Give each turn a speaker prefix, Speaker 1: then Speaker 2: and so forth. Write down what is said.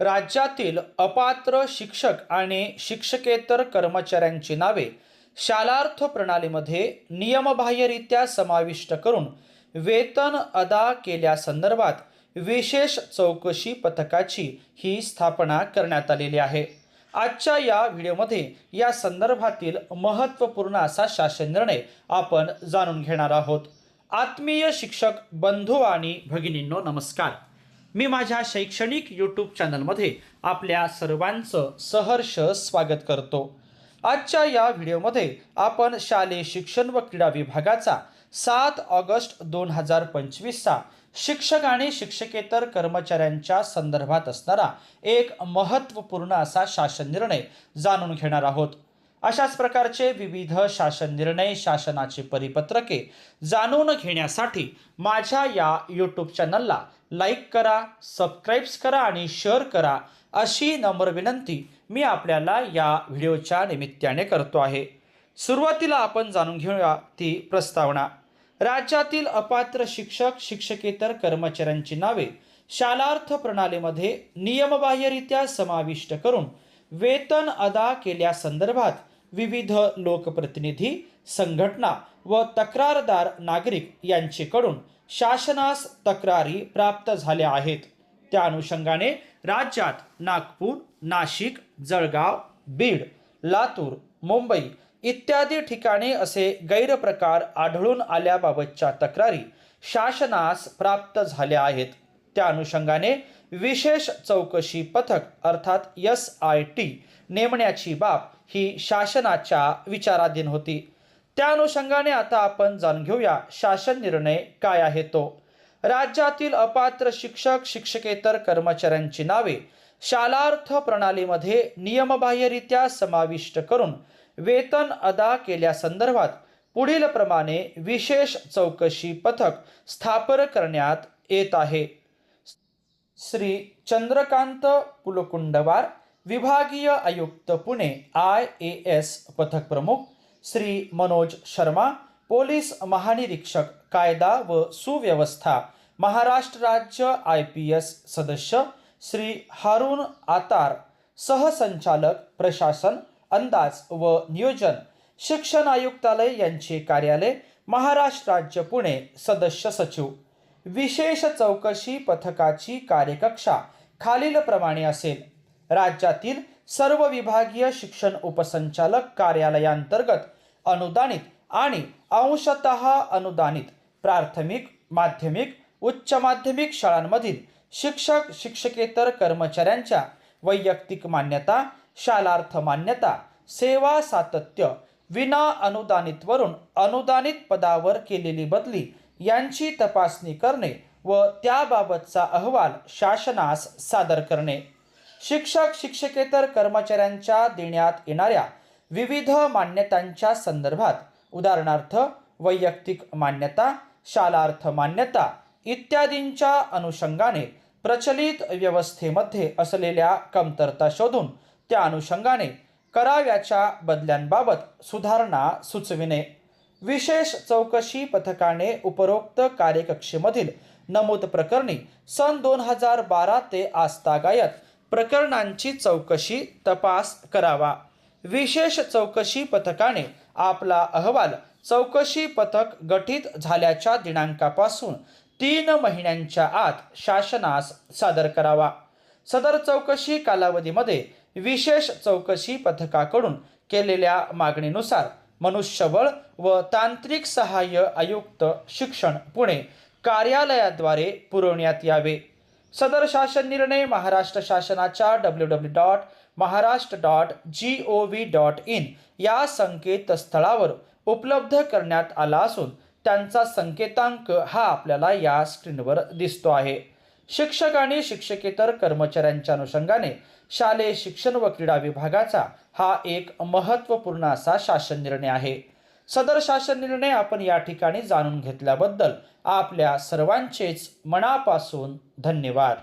Speaker 1: राज्यातील अपात्र शिक्षक आणि शिक्षकेतर कर्मचाऱ्यांची नावे शालार्थ प्रणालीमध्ये नियमबाह्यरित्या समाविष्ट करून वेतन अदा केल्यासंदर्भात विशेष चौकशी पथकाची ही स्थापना करण्यात आलेली आहे. आजच्या या व्हिडिओमध्ये या संदर्भातील महत्त्वपूर्ण असा शासन निर्णय आपण जाणून घेणार आहोत. आत्मीय शिक्षक बंधू आणि भगिनींनो नमस्कार. मी माझ्या शैक्षणिक यूट्यूब चॅनलमध्ये आपल्या सर्वांचं सहर्ष स्वागत करतो. आजच्या या व्हिडिओमध्ये आपण शालेय शिक्षण व क्रीडा विभागाचा सात ऑगस्ट दोन हजार पंचवीसचा शिक्षक आणि शिक्षकेतर कर्मचाऱ्यांच्या संदर्भात असणारा एक महत्त्वपूर्ण असा शासन निर्णय जाणून घेणार आहोत. अशाच प्रकारचे विविध शासन निर्णय शासनाचे परिपत्रके जाणून घेण्यासाठी माझ्या या यूट्यूब चॅनलला लाईक करा सबस्क्राईब्स करा आणि शेअर करा अशी नम्र विनंती मी आपल्याला या व्हिडिओच्या निमित्ताने करतो आहे. सुरुवातीला आपण जाणून घेऊया ती प्रस्तावना. राज्यातील अपात्र शिक्षक शिक्षकेतर कर्मचाऱ्यांची नावे शालार्थ प्रणालीमध्ये नियमबाह्यरित्या समाविष्ट करून वेतन अदा केल्यासंदर्भात विविध लोकप्रतिनिधी संघटना व तक्रारदार नागरिक यांचेकडून शासनास तक्रारी प्राप्त झाल्या आहेत. त्या अनुषंगाने राज्यात नागपूर नाशिक जळगाव बीड लातूर मुंबई इत्यादी ठिकाणी असे गैरप्रकार आढळून आल्याबाबतच्या तक्रारी शासनास प्राप्त झाल्या आहेत. त्या अनुषंगाने विशेष चौकशी पथक अर्थात एस आय टी नेमण्याची बाब ही शासनाच्या विचाराधीन होती. त्या अनुषंगाने आता आपण जाणून घेऊया शासन निर्णय काय आहे तो. राज्यातील अपात्र शिक्षक शिक्षकेतर कर्मचाऱ्यांची नावे शालार्थ प्रणालीमध्ये नियमबाह्यरित्या समाविष्ट करून वेतन अदा केल्यासंदर्भात पुढील प्रमाणे विशेष चौकशी पथक स्थापन करण्यात येत आहे. श्री चंद्रकांत पुलकुंडवार विभागीय आयुक्त पुणे आय ए एस पथक प्रमुख श्री मनोज शर्मा पोलीस महानिरीक्षक कायदा व सुव्यवस्था महाराष्ट्र राज्य आय पी एस सदस्य श्री हारून आतार सहसंचालक प्रशासन अंदाज व नियोजन शिक्षण आयुक्तालय यांचे कार्यालय महाराष्ट्र राज्य पुणे सदस्य सचिव. विशेष चौकशी पथकाची कार्यकक्षा खालीलप्रमाणे असेल. राज्यातील सर्व विभागीय शिक्षण उपसंचालक कार्यालयांतर्गत अनुदानित आणि अंशतः अनुदानित प्राथमिक माध्यमिक उच्च माध्यमिक शाळांमधील शिक्षक शिक्षकेतर कर्मचाऱ्यांच्या वैयक्तिक मान्यता शालार्थ मान्यता सेवा सातत्य विना अनुदानितवरून अनुदानित पदावर केलेली बदली यांची तपासणी करणे व त्याबाबतचा अहवाल शासनास सादर करणे. शिक्षक शिक्षकेतर कर्मचाऱ्यांच्या देण्यात येणाऱ्या विविध मान्यतांच्या संदर्भात उदाहरणार्थ वैयक्तिक मान्यता शालार्थ मान्यता इत्यादींच्या अनुषंगाने प्रचलित व्यवस्थेमध्ये असलेल्या कमतरता शोधून त्या अनुषंगाने कराव्याच्या बदल्यांबाबत सुधारणा सुचविणे. विशेष चौकशी पथकाने उपरोक्त कार्यकक्षेमधील नमूद प्रकरणी सन दोन हजार बारा ते आजतागायत प्रकरणांची चौकशी तपास करावा. विशेष चौकशी पथकाने आपला अहवाल चौकशी पथक गठीत झाल्याच्या दिनांकापासून तीन महिन्यांच्या आत शासनास सादर करावा. सदर चौकशी कालावधीमध्ये विशेष चौकशी पथकाकडून केलेल्या मागणीनुसार मनुष्यबळ व तांत्रिक सहाय्य आयुक्त शिक्षण पुणे कार्यालयाद्वारे पुरवण्यात यावे. सदर शासन निर्णय महाराष्ट्र शासनाच्या W W dot Maharashtra dot G O V dot in या संकेतस्थळावर उपलब्ध करण्यात आला असून त्यांचा संकेतांक हा आपल्याला या स्क्रीनवर दिसतो आहे. शिक्षक आणि शिक्षकेतर कर्मचाऱ्यांच्या अनुषंगाने शालेय शिक्षण व क्रीडा विभागाचा हा एक महत्त्वपूर्ण असा शासन निर्णय आहे. सदर शासन निर्णय आपण या ठिकाणी जाणून घेतल्याबद्दल आपल्या सर्वांचेच मनापासून धन्यवाद.